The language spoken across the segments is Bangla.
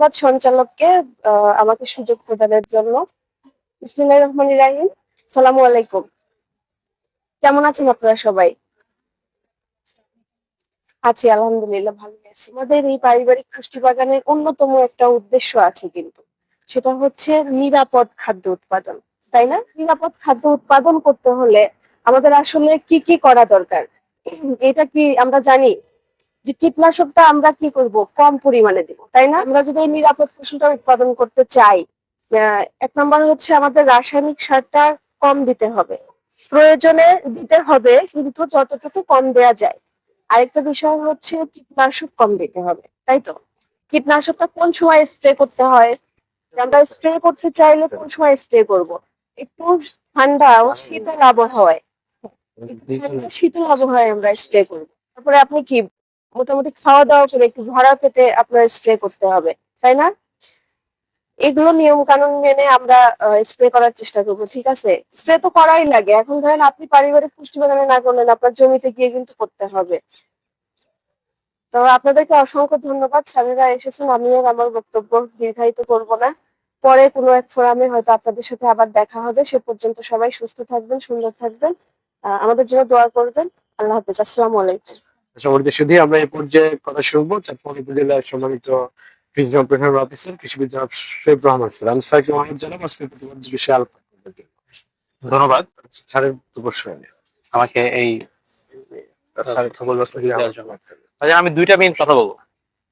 ধন্যবাদ সঞ্চালককে আমাকে সুযোগ প্রদানের জন্য। রহমান রাহিম। সালামু আলাইকুম। কেমন আছেন আপনারা সবাই? আছি, আলহামদুলিল্লাহ, ভালো আছি। আমাদের এই পারিবারিক পুষ্টি বাগানের অন্যতম একটা উদ্দেশ্য আছে কিন্তু। সেটা হচ্ছে নিরাপদ খাদ্য উৎপাদন, তাই না? নিরাপদ খাদ্য উৎপাদন করতে হলে আমাদের আসলে কি কি করা দরকার? এটা কি আমরা জানি? যে কীটনাশকটা আমরা কি করব? কম পরিমাণে দিব, তাই না? আমরা যদি এই নিরাপদ ফসলটা উৎপাদন করতে চাই এক নম্বর হচ্ছে আমাদের রাসায়নিক সারটা কম দিতে হবে। প্রয়োজনে দিতে হবে, কিন্তু যতটুকু কম দেয়া যায়। আরেকটা বিষয় হচ্ছে কীটনাশক কম দিতে হবে, তাই তো? কীটনাশকটা কোন সময় স্প্রে করতে হয়? আমরা স্প্রে করতে চাইলে কোন সময় স্প্রে করব? একটু ঠান্ডা ও শীতল আবহাওয়ায়। শীতল আবহাওয়ায় আমরা স্প্রে করব। তারপরে আপনি কি মোটামুটি খাওয়া দাওয়া করে একটু ভরা পেটে আপনার স্প্রে করতে হবে, তাই না? এগুলো নিয়ম কানুন মেনে আমরা স্প্রে করার চেষ্টা করব, ঠিক আছে? স্প্রে তো করাই লাগে। এখন ধরেন আপনি পারিবারিক পুষ্টি বাগানে না করলেন, আপনার জমিতে গিয়ে কিন্তু করতে হবে। তো আপনাদেরকে অসংখ্য ধন্যবাদ। স্যারেরা এসেছেন আমি আর আমার বক্তব্য দীর্ঘায়িত করব না। পরে কোনো এক ফোরামে হয়তো আপনাদের সাথে আবার দেখা হবে। সে পর্যন্ত সবাই সুস্থ থাকবেন, সুন্দর থাকবেন। আমাদের জন্য দোয়া করবেন। আল্লাহ হাফেজ। আসসালামু আলাইকুম। সম্মানিত শুধু আমরা এই পর্যায়ে কথা শুনব চাঁদপুর উপজেলার সম্মানিত প্রিন্সিপাল প্রেফার অফিসার কৃষিবিদ জনাব শোয়েব রহমান স্যার। আমি স্যারকে অনুরোধ জানাব আজকে বিষয়ে আলোচনা ধন্যবাদ। স্যারের আমাকে এই হবে। আচ্ছা আমি দুইটা মিনিট কথা বলব।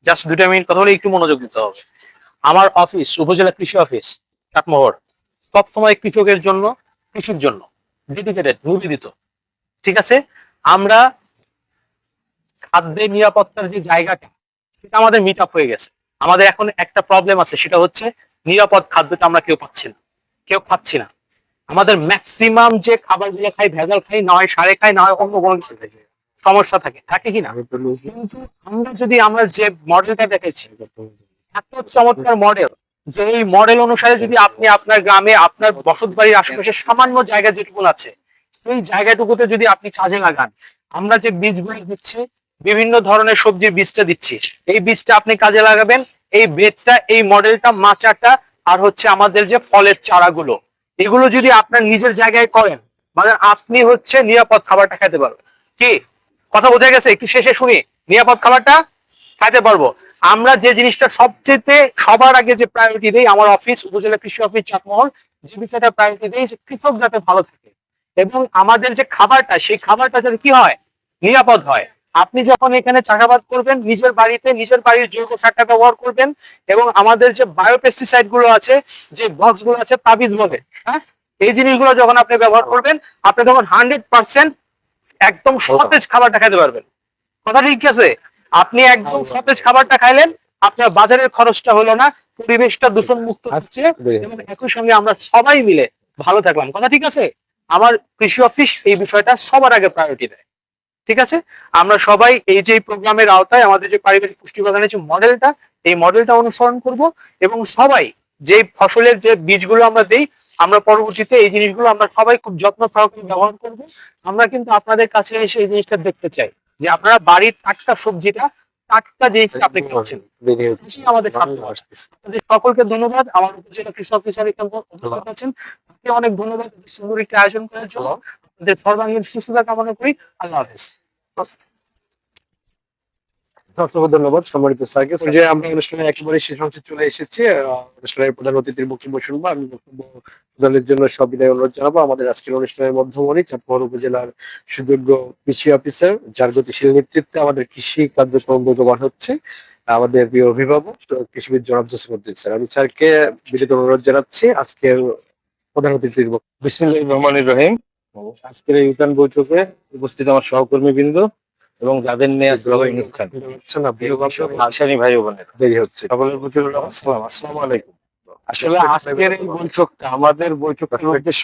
জাস্ট দুইটা মিনিট কথা বলে একটু মনোযোগ দিতে হবে। আমার অফিস উপজেলা কৃষি অফিস কাঠমোহর সবসময় কৃষকের জন্য কৃষির জন্য ডেডিকেটেড নিবেদিত ঠিক আছে? আমরা খাদ্যের নিরাপত্তার যে জায়গাটা সেটা আমাদের মিট আপ হয়ে গেছে। আমাদের এখন একটা প্রবলেম আছে সেটা হচ্ছে নিরাপদ খাদ্যটা আমরা কেউ পাচ্ছি না। কেউ খাচ্ছি না। আমাদের ম্যাক্সিমাম যে খাবারগুলো খাই ভেজাল খাই না হয় সারে খাই না হয় অন্য কোনো কিছু থাকে সমস্যা থাকে। থাকে কি না? আমি তো লুজ কিন্তু আমরা যদি আমরা যে মডেলটা দেখেছি এত চমৎকার মডেল যে এই মডেল অনুসারে যদি আপনি আপনার গ্রামে আপনার বসত বাড়ির আশেপাশে সামান্য জায়গা যেটুকু আছে সেই জায়গাটুকুতে যদি আপনি কাজে লাগান আমরা যে বীজগুলো দিচ্ছি বিভিন্ন ধরনের সবজির বীজটা দিচ্ছি। এই বীজটা আপনি কাজে লাগাবেন। এই বেডটা এই মডেলটা, মাচাটা আর হচ্ছে আমাদের যে ফলের চারাগুলো। এগুলো যদি আপনার নিজের জায়গায় করেন মানে আপনি হচ্ছে নিরাপদ খাবারটা খেতে পারবেন। কি? কথা বোঝা গেছে? একটু শেষে শুনি। নিরাপদ খাবারটা খাইতে পারব। আমরা যে জিনিসটা সবচেয়ে সবার আগে যে প্রায়োরিটি দেই, আমার অফিস উপজেলা কৃষি অফিস চাটমোহর যে বিষয়টা প্রায়োরিটি দেই, যে কৃষক যাতে ভালো থাকে। এবং আমাদের যে খাবারটা, সেই খাবারটা যাতে কি হয়? নিরাপদ হয়। আপনি যখন এখানে চাষাবাদ করবেন নিজের বাড়িতে নিজের বাড়ির জৈব সারটা ব্যবহার করবেন এবং আমাদের যে বায়োপেস্টিসাইডগুলো আছে যে বক্সগুলো আছে তাবিজ বলে হ্যাঁ? এই জিনিসগুলো যখন আপনি ব্যবহার করবেন আপনি তখন হান্ড্রেড পার্সেন্ট একদম সতেজ খাবারটা খেতে পারবেন। কথা ঠিক আছে? আপনি একদম সতেজ খাবারটা খাইলেন আপনার বাজারের খরচটা হলো না পরিবেশটা দূষণ মুক্ত হচ্ছে এবং একই সঙ্গে আমরা সবাই মিলে ভালো থাকলাম। কথা ঠিক আছে? আমার কৃষি অফিস এই বিষয়টা সবার আগে প্রায়োরিটি দেয়। ঠিক আছে? আমরা সবাই এই যে প্রোগ্রামের আওতায় আমাদের যে পারিবারিক পুষ্টি বাগানের যে মডেলটা এই মডেলটা অনুসরণ করব এবং সবাই যে ফসলের যে বীজগুলো আমরা দেই আমরা পরবর্তীতে এই জিনিসগুলো আমরা সবাই খুব যত্ন সহকারে ব্যবহার করব। আমরা কিন্তু আপনাদের কাছে এসে এই জিনিসটা দেখতে চাই যে আপনারা বাড়ির টাটকা সবজিটা টাটকা জিনিসটা আপনি খাচ্ছেন? আমাদের খাদ্য। সকলকে ধন্যবাদ। আমার উপজেলা কৃষি অফিসার এখানে উপস্থিত আছেন অনেক ধন্যবাদ। সুন্দর একটি আয়োজন করার জন্য। আপনাদের সর্বাঙ্গীন সুস্থতা কামনা করি। আল্লাহ হাফেজ। অসংখ্য ধন্যবাদ। সম্মানিত স্যারকে যে আমরা অনুষ্ঠানে একেবারে শেষ অংশে চলে এসেছি অনুষ্ঠানের প্রধান অতিথির বক্তব্য শুনব। আমি বক্তব্য প্রদানের জন্য সবিনয় অনুরোধ জানাব। আমাদের আজকের অনুষ্ঠানের মধ্যমণি চাঁদপুর উপজেলার সুযোগ্য কৃষি অফিসার যার গতিশীল নেতৃত্বে আমাদের কৃষি কার্যক্রম বেগবান হচ্ছে আমাদের প্রিয় অভিভাবক কৃষিবিদ জনাব জসিমুদ্দিন স্যার। আমি স্যারকে বিনীত অনুরোধ জানাচ্ছি আজকের প্রধান অতিথির বক্তব্য। বিসমিল্লাহির রহমানির রহিম। আজকের এই উদ্যান বৈঠকে উপস্থিত আমার সহকর্মী বৃন্দ এবং যাদের নিয়ে আজকে এই অনুষ্ঠান। হচ্ছে ভাই দেরি সকলের প্রতি আসসালাম। আসসালামু আলাইকুম। আসলে আজকের এই বৈঠকটা আমাদের বৈঠকটার উদ্দেশ্য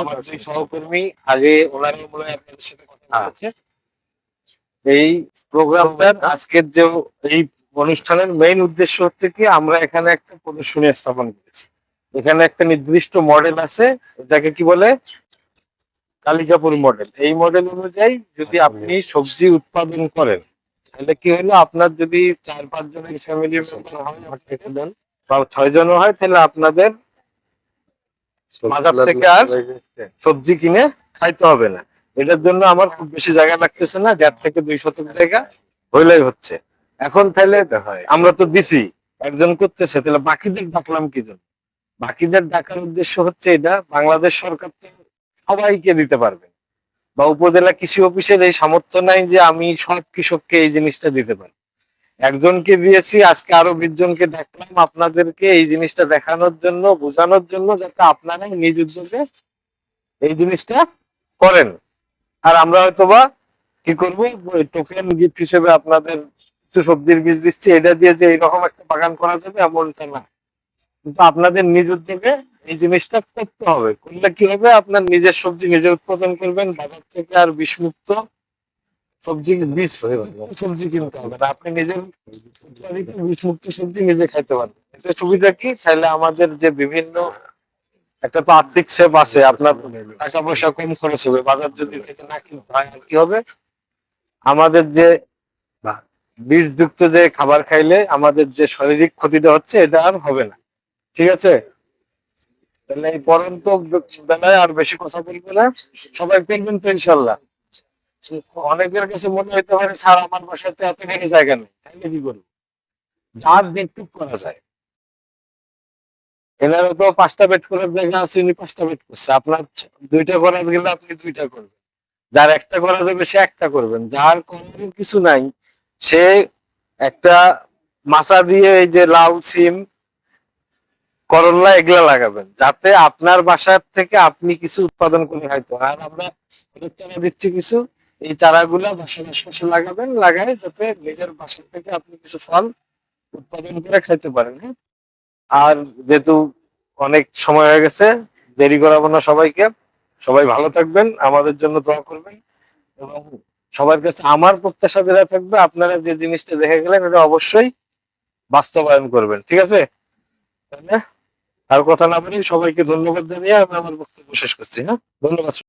আমার আছে। যে সহকর্মী আগে ওনারা আপনাদের সাথে কথা বলেছে। এই প্রোগ্রামটার আজকের যে এই অনুষ্ঠানের মেইন উদ্দেশ্য হচ্ছে কি আমরা এখানে একটা প্রদর্শনী স্থাপন করেছি। এখানে একটা নির্দিষ্ট মডেল আছে এটাকে কি বলে? কালিকাপুর মডেল এই মডেল অনুযায়ী যদি আপনি সবজি উৎপাদন করেন তাহলে কি হলো? আপনার যদি চার পাঁচ জনের ফ্যামিলি মেম্বার হয় বা ছয় জনও হয় তাহলে আপনাদের বাজার থেকে আর সবজি কিনে খাইতে হবে না। এটার জন্য আমার খুব বেশি জায়গা লাগতেছে না দেড় থেকে দুই শতক জায়গা হইলেই হচ্ছে। এখন তাহলে আমরা তো দিছি একজন করতেছে তাহলে বাকিদের ডাকলাম কি জন্য? বাকিদের ডাকার উদ্দেশ্য হচ্ছে এটা বাংলাদেশ সরকার তো সবাইকে দিতে পারবে। বা উপজেলা কৃষি অফিসের এই সামর্থ্য নাই যে আমি সব কৃষককে এই জিনিসটা দিতে পারি। একজনকে দিয়েছি, আজকে আরও বিশ জনকে ডাকলাম আপনাদেরকে এই জিনিসটা দেখানোর জন্য, বোঝানোর জন্য যাতে আপনারা নিজ উদ্যোগে এই জিনিসটা করেন। আর আমরা হয়তোবা কি করব? টোকেন গিফট হিসেবে আপনাদের সবজির বীজ দিচ্ছি। এটা দিয়ে যে এইরকম একটা বাগান করা যাবে, এমনটা না। কিন্তু আপনাদের নিজ উদ্যোগে এই জিনিসটা করতে হবে। করলে কি হবে? আপনার নিজের সবজি নিজে উৎপাদন করবেন, বাজার থেকে আর বিষমুক্ত সবজি বীজ সবজি কিনতে হবে না, আপনি নিজের বিষমুক্ত সবজি নিজে খাইতে পারবেন। এতে সুবিধা কি? তাহলে আমাদের যে বিভিন্ন, একটা তো আর্থিক সেভ আছে, আপনার টাকা পয়সা কম খরচ হবে, বাজার যদি থেকে না কিনতে হয় কি হবে? আমাদের যে বীজযুক্ত যে খাবার খাইলে আমাদের যে শারীরিক ক্ষতিটা হচ্ছে, এটা আর হবে না। ঠিক আছে? তাহলে এই পরন্ত বেলায় আর বেশি কথা বলব না। সবাই তো ইনশাল্লাহ। অনেকের কাছে মনে হইতে পারে, স্যার, আমার বাসাতে এত বেশি জায়গা নেই। তাহলে কি করব? যার করা যায়। এনারও তো পাঁচটা বেড করার জায়গা আছে, উনি পাঁচটা বেড করছে। আপনার দুইটা করা গেলে আপনি দুইটা করবেন। যার একটা করা যাবে, সে একটা করবেন। যার কিছু নাই, সে একটা মাছা দিয়ে এই যে লাউ, সিম করল্লা এগুলা লাগাবেন, যাতে আপনার বাসার থেকে আপনি কিছু উৎপাদন করে খাইতে আর আমরা চারা দিচ্ছি কিছু, এই চারাগুলা বাসার আশপাশে লাগাবেন, লাগাই যাতে নিজের বাসার থেকে আপনি কিছু ফল উৎপাদন করে খাইতে পারেন হ্যাঁ? আর যেহেতু অনেক সময় হয়ে গেছে, দেরি করাবো না সবাইকে। সবাই ভালো থাকবেন, আমাদের জন্য দোয়া করবেন। এবং সবার কাছে আমার প্রত্যাশা দেওয়া থাকবে, আপনারা যে জিনিসটা দেখে গেলেন, এটা অবশ্যই বাস্তবায়ন করবেন, ঠিক আছে? তাহলে আর কথা না বলি সবাইকে ধন্যবাদ জানিয়ে আমি আমার বক্তব্য শেষ করছি হ্যাঁ ধন্যবাদ।